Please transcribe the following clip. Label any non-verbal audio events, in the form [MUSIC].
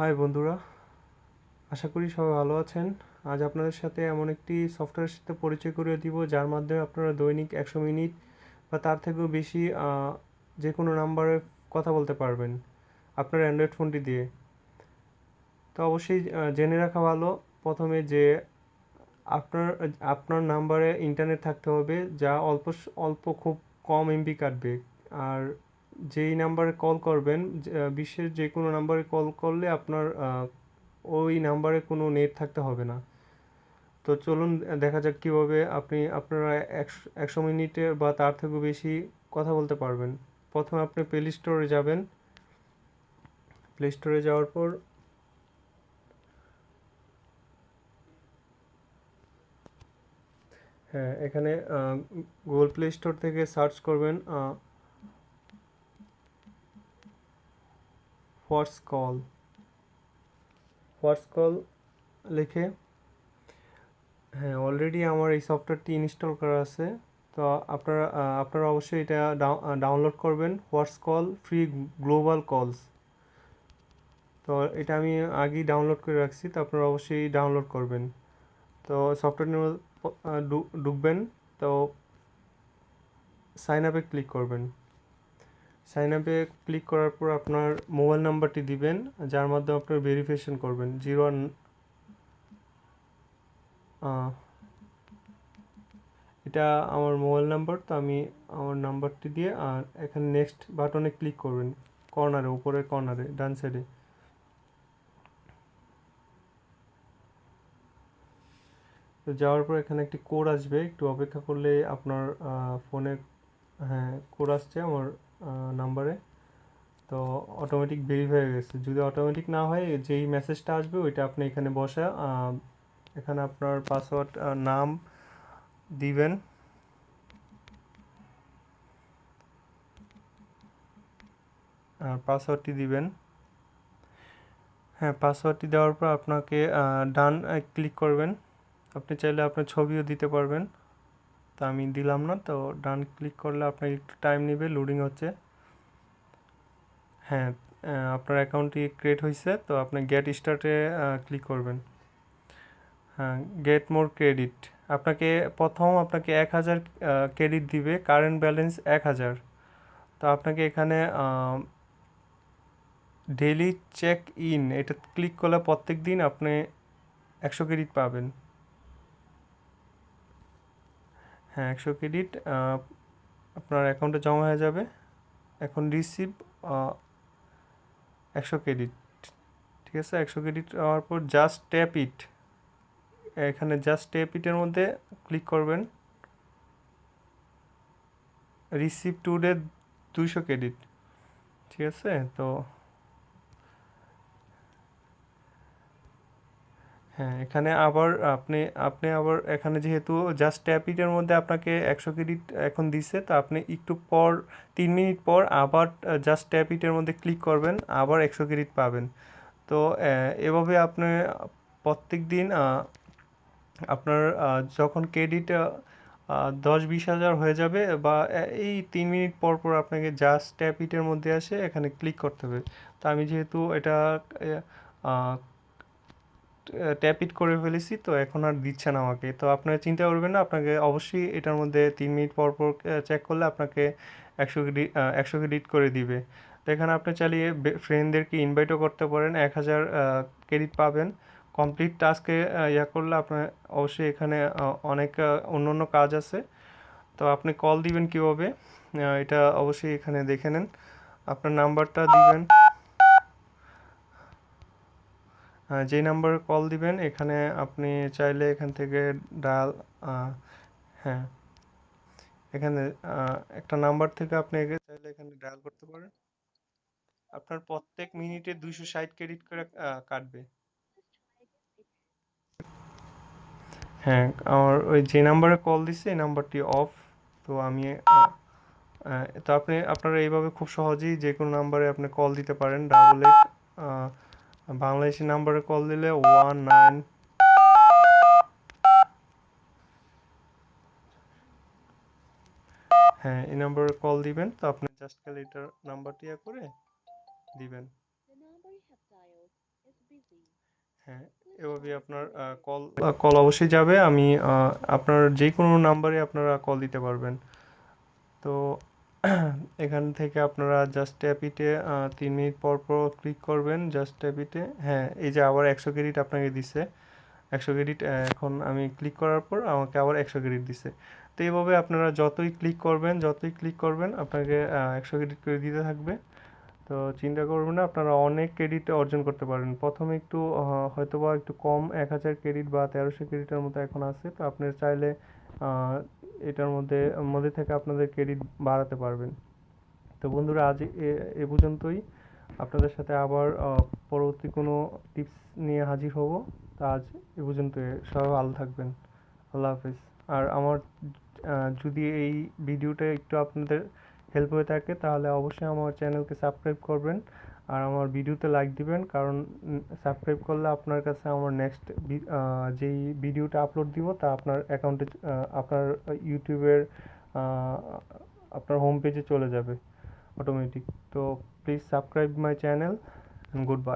High বন্ধুরা। আশা করি সবাই ভালো আছেন। আজ আপনাদের সাথে এমন একটি সফটওয়্যারের সাথে পরিচয় করিয়ে দিব, যার মাধ্যমে আপনারা দৈনিক একশো মিনিট বা তার থেকেও বেশি যে কোনো নাম্বারে কথা বলতে পারবেন আপনার অ্যান্ড্রয়েড ফোনটি দিয়ে। তো অবশ্যই জেনে রাখা ভালো। প্রথমে যে আপনার আপনার নাম্বারে ইন্টারনেট থাকতে হবে, যা অল্প অল্প খুব কম এমবি কাটবে। আর যেই নাম্বারে কল করবেন বিশ্বের যে কোনো নাম্বারে কল করলে আপনার ওই নাম্বারে কোনো নেট থাকতে হবে না। তো চলুন দেখা যাক কীভাবে আপনি, আপনারা একশো মিনিটের বা তার থেকেও বেশি কথা বলতে পারবেন। প্রথমে আপনি প্লে স্টোরে যাবেন। প্লে স্টোরে যাওয়ার পর হ্যাঁ এখানে গুগল প্লে স্টোর থেকে সার্চ করবেন হোয়াটস কল হোয়াটস কল লিখে হ্যাঁ অলরেডি আমার এই সফটওয়্যারটি ইনস্টল করা আছে। তো আপনারা আপনারা অবশ্যই এটা ডাউনলোড করবেন। হোয়াটস কল ফ্রি গ্লোবাল কলস তো এটা আমি আগেই ডাউনলোড করে রাখছি, তো আপনারা অবশ্যই ডাউনলোড করবেন। তো সফটওয়্যার ঢুকবেন তো সাইন আপে ক্লিক করবেন। সাইন আপে ক্লিক করার পর আপনার মোবাইল নাম্বারটি দিবেন, যার মাধ্যমে আপনার ভেরিফিকেশন করবেন। জিরো এটা আমার মোবাইল নাম্বার তো আমি আমার নাম্বারটি দিয়ে, আর এখানে নেক্সট বাটনে ক্লিক করবেন। কর্নারে উপরের কর্নারে ডান সাইডে তো যাওয়ার পর এখানে একটি কোড আসবে। একটু অপেক্ষা করলে আপনার ফোনে হ্যাঁ কোড আসছে। আমার নাম্বারে তো অটোমেটিক ভেরিফাই হয়ে গেছে। যদি অটোমেটিক না হয়, যেই মেসেজটা আসবে, ওইটা আপনি এখানে বসে এখানে আপনার পাসওয়ার্ড নাম দিবেন। আর পাসওয়ার্ডটি দিবেন। হ্যাঁ পাসওয়ার্ডটি দেওয়ার পর আপনাকে ডান ক্লিক করবেন। আপনি চাইলে আপনার ছবিও দিতে পারবেন। তা আমি দিলাম না, তো ডান ক্লিক করলে আপনার একটু টাইম নেবে লোডিং হচ্ছে। হ্যাঁ আপনার অ্যাকাউন্টটি ক্রিয়েট হয়েছে তো আপনি গেট স্টার্টে ক্লিক করবেন। হ্যাঁ গেট মোর ক্রেডিট আপনাকে প্রথম আপনাকে এক হাজার ক্রেডিট দিবে কারেন্ট ব্যালেন্স এক হাজার। তো আপনাকে এখানে ডেলি চেক ইন এটা ক্লিক করলে প্রত্যেক দিন আপনি একশো ক্রেডিট পাবেন। হ্যাঁ একশো ক্রেডিট আপনার অ্যাকাউন্টে জমা হয়ে যাবে। এখন রিসিভ একশো ক্রেডিট, ঠিক আছে? একশো ক্রেডিট হওয়ার পর জাস্ট ট্যাপ ইট। এখানে জাস্ট ট্যাপ ইটের মধ্যে ক্লিক করবেন। রিসিভ টুডে দুইশো ক্রেডিট, ঠিক আছে? তো হ্যাঁ এখানে আবার আপনি আপনি আবার এখানে যেহেতু জাস্ট ট্যাপ ইটের মধ্যে আপনাকে একশো ক্রেডিট এখন দিছে, তো আপনি একটু পর, তিন মিনিট পর আবার জাস্ট ট্যাপ ইটের মধ্যে ক্লিক করবেন, আবার একশো ক্রেডিট পাবেন। তো এভাবে আপনি প্রত্যেক দিন আপনার যখন ক্রেডিট দশ বিশ হাজার হয়ে যাবে বা এই তিন মিনিট পর পর আপনাকে জাস্ট ট্যাপ ইটের মধ্যে আসে এখানে ক্লিক করতে হবে। তো আমি যেহেতু এটা ট্যাপ ইট করে ফেলেছি, তো এখন আর দিচ্ছে না আমাকে। তো আপনারা চিন্তা করবেন না, আপনাকে অবশ্যই এটার মধ্যে তিন মিনিট পর পর চেক করলে আপনাকে একশো একশো ক্রেডিট করে দিবে। তো এখানে আপনি চালিয়ে ফ্রেন্ডদেরকে ইনভাইটও করতে পারেন, এক হাজার ক্রেডিট পাবেন। কমপ্লিট টাস্কে ইয়া করলে আপনার অবশ্যই এখানে অনেক অন্য অন্য কাজ আছে। তো আপনি কল দিবেন কীভাবে? এটা অবশ্যই এখানে দেখে নেন। আপনার নাম্বারটা দিবেন। যেই নাম্বারে কল দিবেন, এখানে আপনি চাইলে এখান থেকে ডায়াল হ্যাঁ। এখানে একটা নাম্বার থেকে আপনি চাইলে এখানে ডায়াল করতে পারেন। আপনার প্রত্যেক মিনিটে দুইশো ষাট ক্রেডিট করে কাটবে। হ্যাঁ আমার ওই যে নাম্বারে কল দিচ্ছে এই নাম্বারটি অফ তো আমি তো আপনি, আপনারা এইভাবে খুব সহজেই যে কোনো নাম্বারে আপনি কল দিতে পারেন ডাবল এইট বাংলাদেশি নাম্বারে কল দিলে ওয়ান নাইন হ্যাঁ এই নাম্বারে কল দিবেন তো আপনি জাস্ট খালি এটার নাম্বারটি করে দিবেন। হ্যাঁ এভাবে আপনার কল কল অবশ্যই যাবে। আমি আপনার যে কোনো নাম্বারে আপনারা কল দিতে পারবেন। তো [CLEARS THROAT] এখান থেকে আপনারা জাস্ট ট্যাপিতে তিন মিনিট পর পর ক্লিক করবেন জাস্ট ট্যাপিতে হ্যাঁ এই যে আবার একশো ক্রেডিট আপনাকে দিছে। একশো ক্রেডিট এখন আমি ক্লিক করার পর আমাকে আবার একশো ক্রেডিট দিছে। তো এইভাবে আপনারা যতই ক্লিক করবেন, যতই ক্লিক করবেন, আপনাকে একশো ক্রেডিট করে দিতে থাকবে। তো চিন্তা করবেন না, আপনারা অনেক ক্রেডিট অর্জন করতে পারেন প্রথমে একটু হয়তোবা একটু কম এক হাজার ক্রেডিট বা তেরোশো ক্রেডিটের মতো এখন আছে। তো আপনি চাইলে এটার মধ্যে মধ্যে থেকে আপনাদের ক্রেডিট বাড়াতে পারবেন। তো বন্ধুরা, আজ এ- পর্যন্তই। আপনাদের সাথে আবার পরবর্তী কোনো টিপস নিয়ে হাজির হব। তো আজ এ পর্যন্তই। সবাই ভালো থাকবেন। আল্লাহ হাফিজ। আর আমার যদি এই ভিডিওটা একটু আপনাদের হেল্প হয়ে থাকে, তাহলে অবশ্যই আমার চ্যানেলকে সাবস্ক্রাইব করবেন। আর আমার ভিডিওতে লাইক দিবেন, কারণ সাবস্ক্রাইব করলে আপনার কাছে আমার নেক্সট যেই ভিডিওটা আপলোড দিব তা আপনার অ্যাকাউন্টে আপনার ইউটিউবের আপনার হোম পেজে চলে যাবে অটোমেটিক তো please subscribe my channel good goodbye.